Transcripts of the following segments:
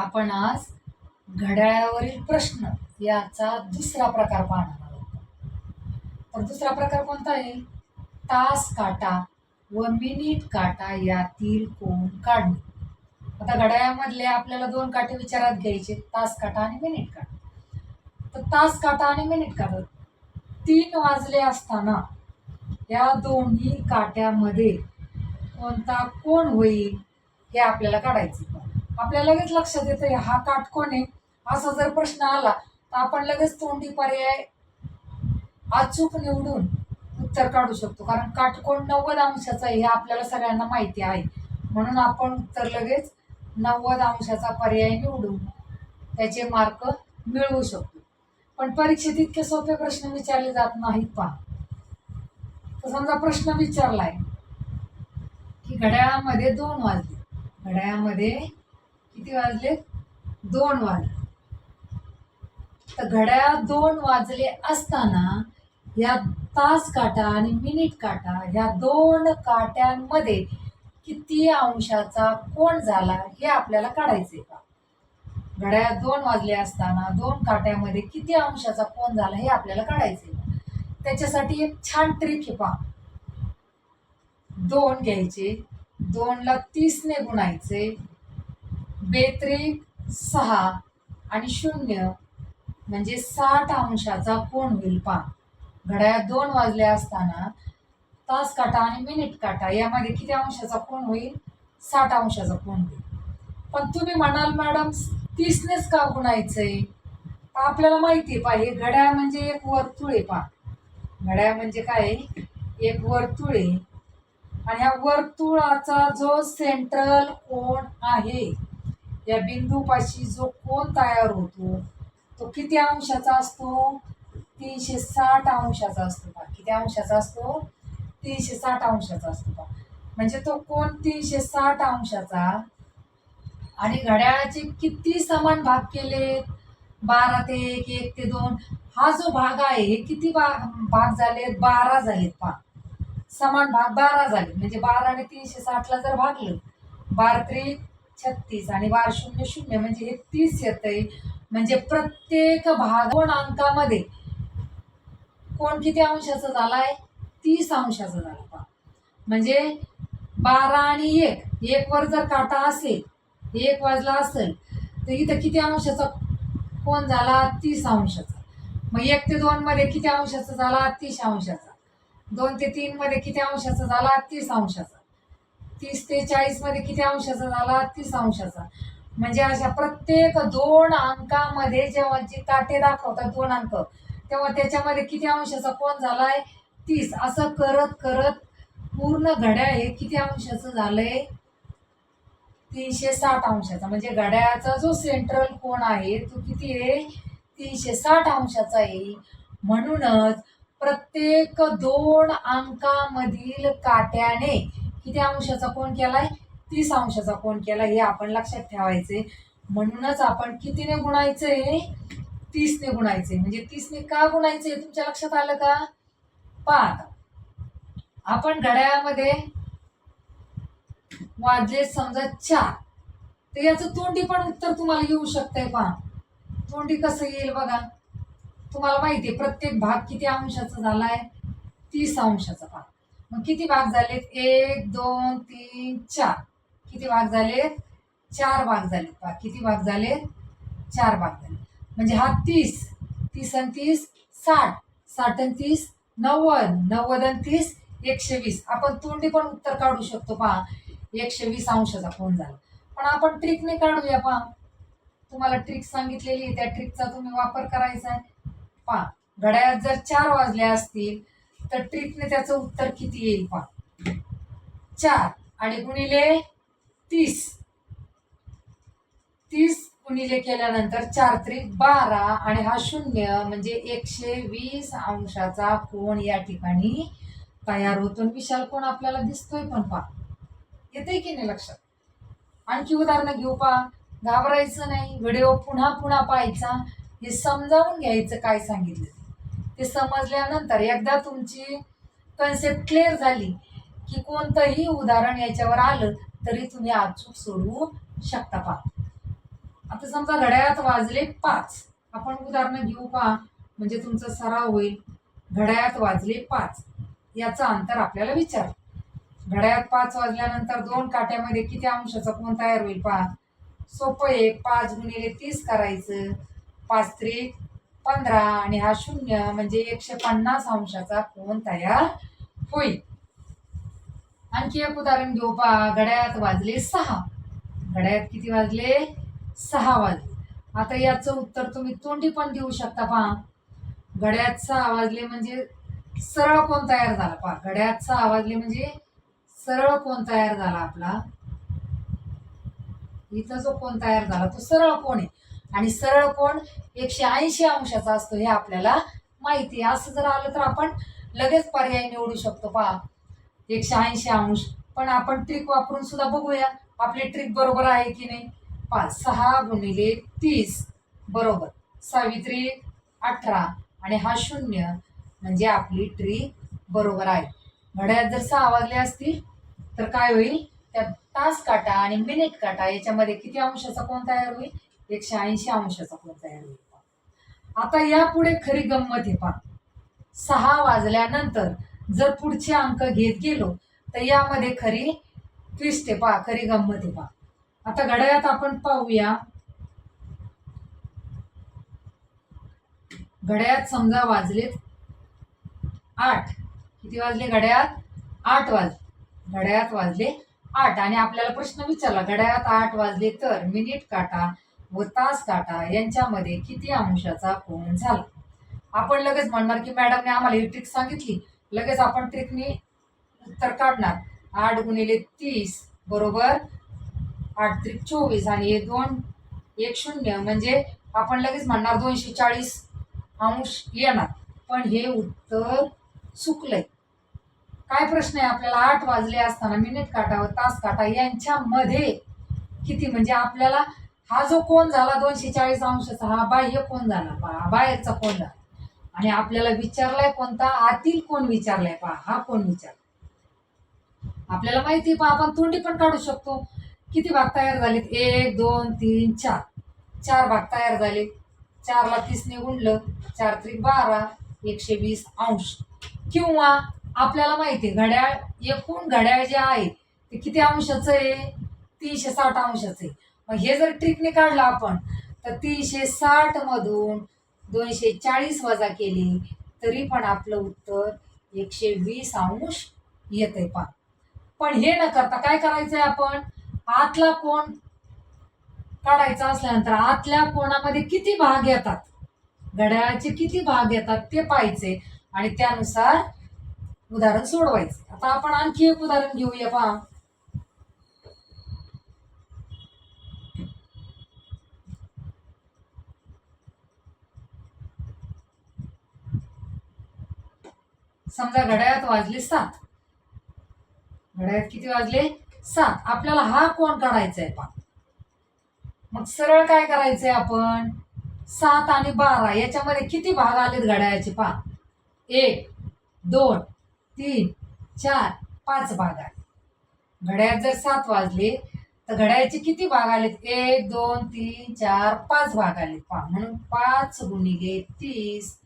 आपण आज घड्याळावरील प्रश्न याचा दुसरा प्रकार पाहणार आहोत. तर दुसरा प्रकार कोणता आहे? तास काटा व मिनिट काटा यातील कोण काढणे. आता घड्याळामधले आपल्याला दोन काटे विचारात घ्यायचे तास काटा आणि मिनिट काटा. तर तास काटा आणि मिनिट काटा तीन वाजले असताना या दोन्ही काट्यामध्ये कोणता कोण होईल हे आपल्याला काढायचं आपल्या लगेच लक्षात येतं हा काटकोण आहे? असा जर प्रश्न आला तर आपण लगेच तोंडी पर्याय अचूक निवडून उत्तर काढू शकतो. कारण काटकोण नव्वद अंशाचा हे आपल्याला सगळ्यांना माहिती आहे. म्हणून आपण उत्तर लगेच नव्वद अंशाचा पर्याय निवडून त्याचे मार्क मिळवू शकतो. पण परीक्षेत इतके सोपे प्रश्न विचारले जात नाहीत पहा. तर समजा प्रश्न विचारलाय की घड्याळामध्ये दोन वाजले. घड्याळामध्ये किती वाजले? दोन वाजले. तर घड्याळ दोन वाजले असताना या तास काटा आणि मिनिट काटा ह्या दोन काट्यांमध्ये किती अंशाचा कोण झाला हे आपल्याला काढायचे का? घड्याळ दोन वाजले असताना दोन काट्यामध्ये किती अंशाचा कोण झाला हे आपल्याला काढायचे त्याच्यासाठी एक छान ट्रिक हे पहा. दोन घ्यायचे. दोनला तीसने गुणायचे. बेत्रिक सहा आणि शून्य म्हणजे साठ अंशाचा कोण होईल पान? घड्याळ दोन वाजले असताना तास काटा आणि मिनिट काटा यामध्ये किती अंशाचा कोण होईल? साठ अंशाचा कोण होईल? पण तुम्ही म्हणाल मॅडम तीसनेच का गुणायचंय? आपल्याला माहिती आहे पा हे घड्याळ म्हणजे एक वर्तुळ आहे पहा. घड्याळ म्हणजे काय? एक वर्तुळ आहे. आणि ह्या वर्तुळाचा जो सेंट्रल कोण आहे या बिंदूपाशी जो कोण तयार होतो तो किती अंशाचा असतो? तीनशे साठ अंशाचा असतो का किती अंशाचा असतो? तीनशे साठ अंशाचा असतो पहा म्हणजे तो कोण तीनशे साठ अंशाचा? आणि घड्याळाचे किती समान भाग केले बारा ते एक एक ते दोन. हा जो भाग आहे हे किती बा भाग झालेत? बारा झालेत पहा समान भाग बारा झाले. म्हणजे बारा आणि तीनशे साठला जर भागलं बारा त्रिक छत्तीस आणि वार शून्य शून्य म्हणजे हे तीस येतंय. म्हणजे प्रत्येक भाग अंकामध्ये कोण किती अंशाचा झालाय? तीस अंशाचा झाला पहा. म्हणजे बारा आणि एक एक वर जर काटा असेल एक वाजला असेल तर इथं किती अंशाचा कोण झाला? तीस अंशाचा. मग एक ते दोन मध्ये किती अंशाचा झाला? तीस अंशाचा. दोन ते तीन मध्ये किती अंशाचा झाला? तीस अंशाचा. तीस ते चाळीसमध्ये किती अंशाचा झाला? तीस अंशाचा. म्हणजे अशा प्रत्येक दोन अंकामध्ये जेव्हा जे काटे दाखवतात दोन अंक तेव्हा त्याच्यामध्ये किती अंशाचा कोण झालाय? तीस. असं करत करत पूर्ण घड्याळ हे किती अंशाचं झालंय? तीनशे साठ अंशाचा. म्हणजे घड्याळाचा जो सेंट्रल कोण आहे तो किती आहे? तीनशे साठ अंशाचा आहे. म्हणूनच प्रत्येक दोन अंकामधील काट्याने किती अंशाचा कोण केलाय? तीस अंशाचा कोण केला हे आपण लक्षात ठेवायचे. म्हणूनच आपण कितीने गुणायचंय तीसने गुणायचे. म्हणजे तीसने का गुणायचे तुमच्या लक्षात आलं का? पहा आपण घड्याळामध्ये वाजले समजा चार. तर याचं तोंडी पण उत्तर तुम्हाला येऊ शकतंय पहा. तोंडी कसं येईल बघा. तुम्हाला माहिती आहे प्रत्येक भाग किती अंशाचा झालाय? तीस अंशाचा पहा. मग किती भाग झालेत? एक दोन तीन चार. किती भाग झालेत? चार भाग झालेत पहा. किती भाग झालेत? चार भाग झाले म्हणजे हा तीस. तीस आणि तीस साठ. साठ आणि तीस नव्वद. नव्वद आणि तीस एकशे वीस आपण तोंडी पण उत्तर काढू शकतो पहा. एकशे वीस अंशाचा फोन झाला? पण आपण ट्रिकने काढूया पहा. तुम्हाला ट्रिक सांगितलेली त्या ट्रिकचा तुम्ही वापर करायचा आहे. पहा. घड्याळात जर चार वाजले असतील तर ट्रिकने त्याचं उत्तर किती येईल पहा. चार आणि गुणिले तीस. तीस गुणिले केल्यानंतर चार त्रिक बारा आणि हा शून्य म्हणजे एकशे वीस अंशाचा कोण या ठिकाणी तयार होतो. विशाल कोण आपल्याला दिसतोय पण पहा. येते की नाही लक्षात? आणखी उदाहरणं घेऊ पहा. घाबरायचं नाही. व्हिडिओ पुन्हा पुन्हा पाहायचा. हे समजावून घ्यायचं काय सांगितलं. ते समजल्यानंतर एकदा तुमची कन्सेप्ट क्लिअर झाली की कोणतंही उदाहरण याच्यावर आलं तरी तुम्ही अचूक सोडवू शकता पहा आता समजा घड्याळात वाजले पाच. आपण उदाहरण घेऊ पहा. म्हणजे तुमचा सराव होईल. घड्याळात वाजले पाच. याचं अंतर आपल्याला विचार. घड्याळात पाच वाजल्यानंतर दोन काट्यामध्ये किती अंशाचा कोण तयार होईल पहा. सोपं आहे. पाच गुणिले तीस करायचं. पाच त्रिक पंधरा आणि हा शून्य म्हणजे एकशे पन्नास अंशाचा कोण तयार होईल. आणखी एक उदाहरण घेऊ पहा. घड्याळात वाजले सहा. घड्याळात किती वाजले? सहा वाजले. आता याचं उत्तर तुम्ही तोंडी पण देऊ शकता पहा. घड्याळात सहा वाजले म्हणजे सरळ कोण तयार झाला पहा. घड्याळात सहा वाजले म्हणजे सरळ कोण तयार झाला आपला. इथं जो कोण तयार झाला तो सरळ कोण आहे. आणि सरळ कोण? एकशे ऐंशी अंशाचा असतो हे आपल्याला माहिती आहे. असं जर आलं तर आपण लगेच पर्याय निवडू शकतो. पहा एकशे ऐंशी अंश. पण आपण ट्रिक वापरून सुद्धा बघूया. आपली ट्रिक बरोबर आहे की नाही? पाच सहा गुणिले तीस. बरोबर. सावित्री अठरा. आणि हा शून्य. म्हणजे आपली ट्रिक बरोबर आहे. घड्यात जर सहा वाजले असतील तर काय होईल? त्या तास काटा आणि मिनिट काटा याच्यामध्ये किती अंशाचा कोण तयार होईल? एकशे ऐंशी अंशाचा कोण तयार होईल आता यापुढे खरी गंमत हे पहा. सहा वाजल्यानंतर जर पुढचे अंक घेत गेलो तर यामध्ये खरी ट्विस्ट आहे पहा खरी गंमत आहे पहा. आता घड्याळात आपण पाहूया. घड्याळात समजा वाजलेत आठ. किती वाजले घड्याळात? आठ वाज घड्याळात वाजले आठ. आणि आपल्याला प्रश्न विचारला घड्याळात आठ वाजले तर मिनिट काटा. व तास काटा यांच्यामध्ये किती अंशाचा कोण झाला? आपण लगेच म्हणणार की मॅडमने आम्हाला ही ट्रिक सांगितली. लगेच आपण ट्रिकने उत्तर काढणार. आठ गुणिले तीस बरोबर आठ त्रिक चोवीस आणि हे दोन एक शून्य म्हणजे आपण लगेच म्हणणार दोनशे चाळीस अंश येणार. पण हे उत्तर चुकलंय. काय प्रश्न आहे? आपल्याला आठ वाजले असताना मिनिट काटा व तास काटा यांच्यामध्ये किती? म्हणजे आपल्याला हा जो कोण झाला दोनशे चाळीस अंशाचा हा बाह्य कोण झाला पहा बाहेरचा कोण झाला? आणि आपल्याला विचारलाय कोणता? आतील कोण विचारलाय पहा हा कोण विचार आपल्याला माहिती पहा आपण तोंडी पण काढू शकतो. किती भाग तयार झालेत? एक दोन तीन चार. चार भाग तयार झाले. चारला तीसने उंडलं चार त्रिक बारा एकशे वीस अंश. किंवा आपल्याला माहिती घड्याळ एकूण घड्याळ जे आहे ते किती अंशाचं आहे? तीनशे साठ अंशाचं आहे. मग हे जर ट्रिकने काढलं आपण तर तीनशे साठ मधून दोनशे चाळीस वजा केली तरी पण आपलं उत्तर एकशे वीस अंश येत आहे पा पण हे न करता काय करायचंय आपण? आतला कोण काढायचा असल्यानंतर आतल्या कोणामध्ये किती भाग येतात? घड्याळाचे किती भाग येतात ते पाहायचे आणि त्यानुसार उदाहरण सोडवायचे. आता आपण आणखी एक उदाहरण घेऊया पहा. समजा घड्याळात वाजले सात. घड्याळात किती वाजले? सात. आपल्याला हा कोण काढायचा आहे पा मग सरळ काय करायचंय आपण? सात आणि बारा. याच्यामध्ये किती भाग आलेत घड्याळाचे पा एक दोन तीन चार पाच भाग आले घड्याळात जर सात वाजले तर घड्याळाचे किती भाग आलेत? एक दोन तीन चार पाच भाग आलेत पा म्हणून पाच गुणिले तीस.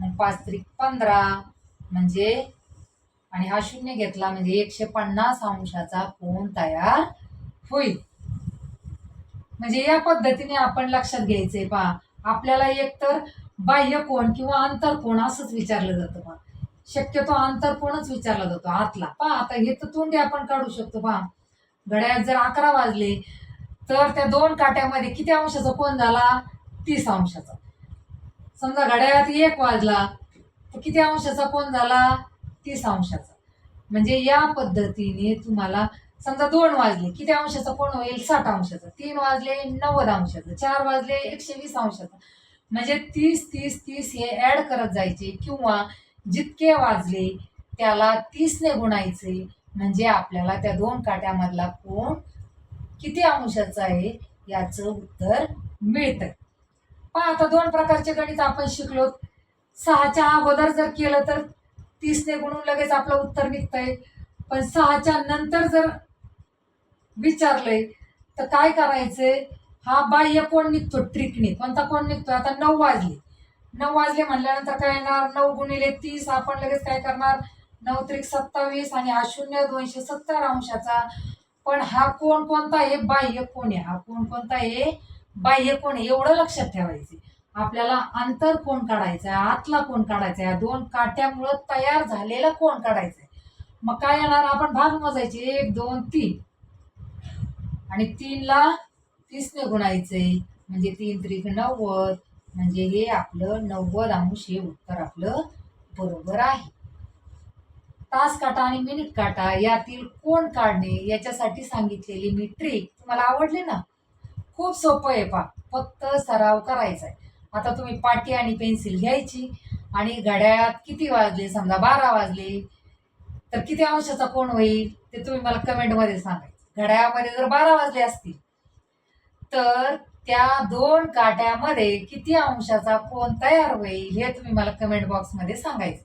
मग पाच त्रिक पंधरा. म्हणजे आणि हा शून्य घेतला म्हणजे एकशे पन्नास अंशाचा कोण तयार होईल. म्हणजे या पद्धतीने आपण लक्षात घ्यायचंय पहा. आपल्याला एकतर बाह्य कोण किंवा अंतर कोण असंच विचारलं जातं पहा. शक्यतो अंतर कोणच विचारला जातो आतला. पहा आता हे तर तोंडी आपण काढू शकतो पहा. घड्याळ जर अकरा वाजले तर त्या दोन काट्यामध्ये किती अंशाचा कोण झाला? तीस अंशाचा. समजा घड्याळात एक वाजला किती अंशाचा कोण झाला? तीस अंशाचा. म्हणजे या पद्धतीने तुम्हाला समजा दोन वाजले किती अंशाचा कोण होईल? साठ अंशाचा. तीन वाजले नव्वद अंशाचा. चार वाजले एकशे वीस अंशाचा. म्हणजे तीस तीस तीस हे ऍड करत जायचे किंवा जितके वाजले त्याला तीसने गुणायचे. म्हणजे आपल्याला त्या दोन काट्यामधला कोण किती अंशाचा आहे याचं उत्तर मिळतं पहा आता दोन प्रकारचे गणित आपण शिकलो सहाच्या अगोदर जर केलं तर तीसने गुणून लगेच आपलं उत्तर निघतंय. पण सहाच्या नंतर जर विचारलंय तर काय करायचंय? हा बाह्य कोण निघतो? ट्रिकने कोणता कोण निघतो आता नऊ वाजले. नऊ वाजले म्हणल्यानंतर काय येणार? नऊ गुणिले तीस आपण लगेच काय करणार? नऊ त्रिक सत्तावीस आणि हा शून्य दोनशे सत्तर अंशाचा. पण हा कोण कोणता आहे? बाह्य कोण आहे? हा कोण कोणता आहे? बाह्य कोण आहे? एवढं लक्षात ठेवायचे आपल्याला अंतर कोण काढायचं आहे? आतला कोण काढायचा आहे? दोन काट्यामुळं तयार झालेला कोण काढायचा आहे? मग काय येणार? आपण भाग मोजायचे. एक दोन तीन. आणि तीनला तीसने गुणायचे म्हणजे तीन त्रिक नव्वद. म्हणजे हे आपलं नव्वद अंश हे उत्तर आपलं बरोबर आहे. तास काटा आणि मिनिट काटा यातील कोण काढणे? याच्यासाठी सांगितलेली मी ट्रिक तुम्हाला आवडली ना? खूप सोपं आहे पा फक्त सराव करायचा आहे. आता तुम्ही पाटी आणि पेन्सिल घ्यायची. आणि घड्याळात किती वाजले? समजा बारा वाजले. तर किती अंशाचा कोण होईल? ते तुम्ही मला कमेंटमध्ये सांगायचं घड्याळामध्ये जर बारा वाजले असतील तर त्या दोन काट्यामध्ये किती अंशाचा कोण तयार होईल हे तुम्ही मला कमेंट बॉक्समध्ये सांगायचं.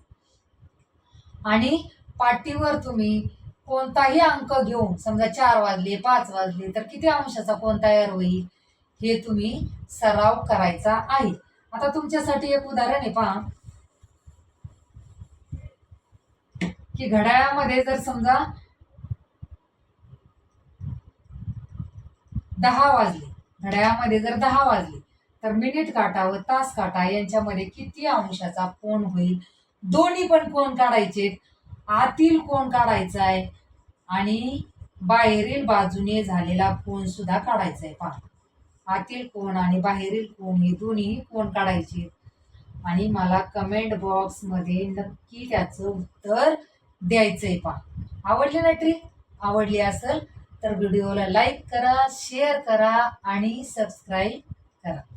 आणि पाटीवर तुम्ही कोणताही अंक घेऊन समजा चार वाजले पाच वाजले तर किती अंशाचा कोण तयार होईल? हे तुम्ही सराव करायचा आहे. आता तुमच्यासाठी एक उदाहरण आहे पहा. की घड्याळामध्ये जर समजा दहा वाजले घड्याळामध्ये जर दहा वाजले तर मिनिट काटा व तास काटा यांच्यामध्ये किती अंशाचा कोण होईल? दोन्ही पण कोण काढायचे? आतील कोण काढायचा आहे? आणि बाहेरील बाजूने झालेला कोण सुद्धा काढायचा आहे पहा. आतील कोण आणि बाहेरील कोण हे दोन्ही कोण काढायचे? आणि मला कमेंट बॉक्समध्ये नक्की त्याचं उत्तर द्यायचंय पहा. आवडली ना ट्रिक आवडली असेल तर व्हिडिओला लाईक करा शेअर करा आणि सबस्क्राईब करा.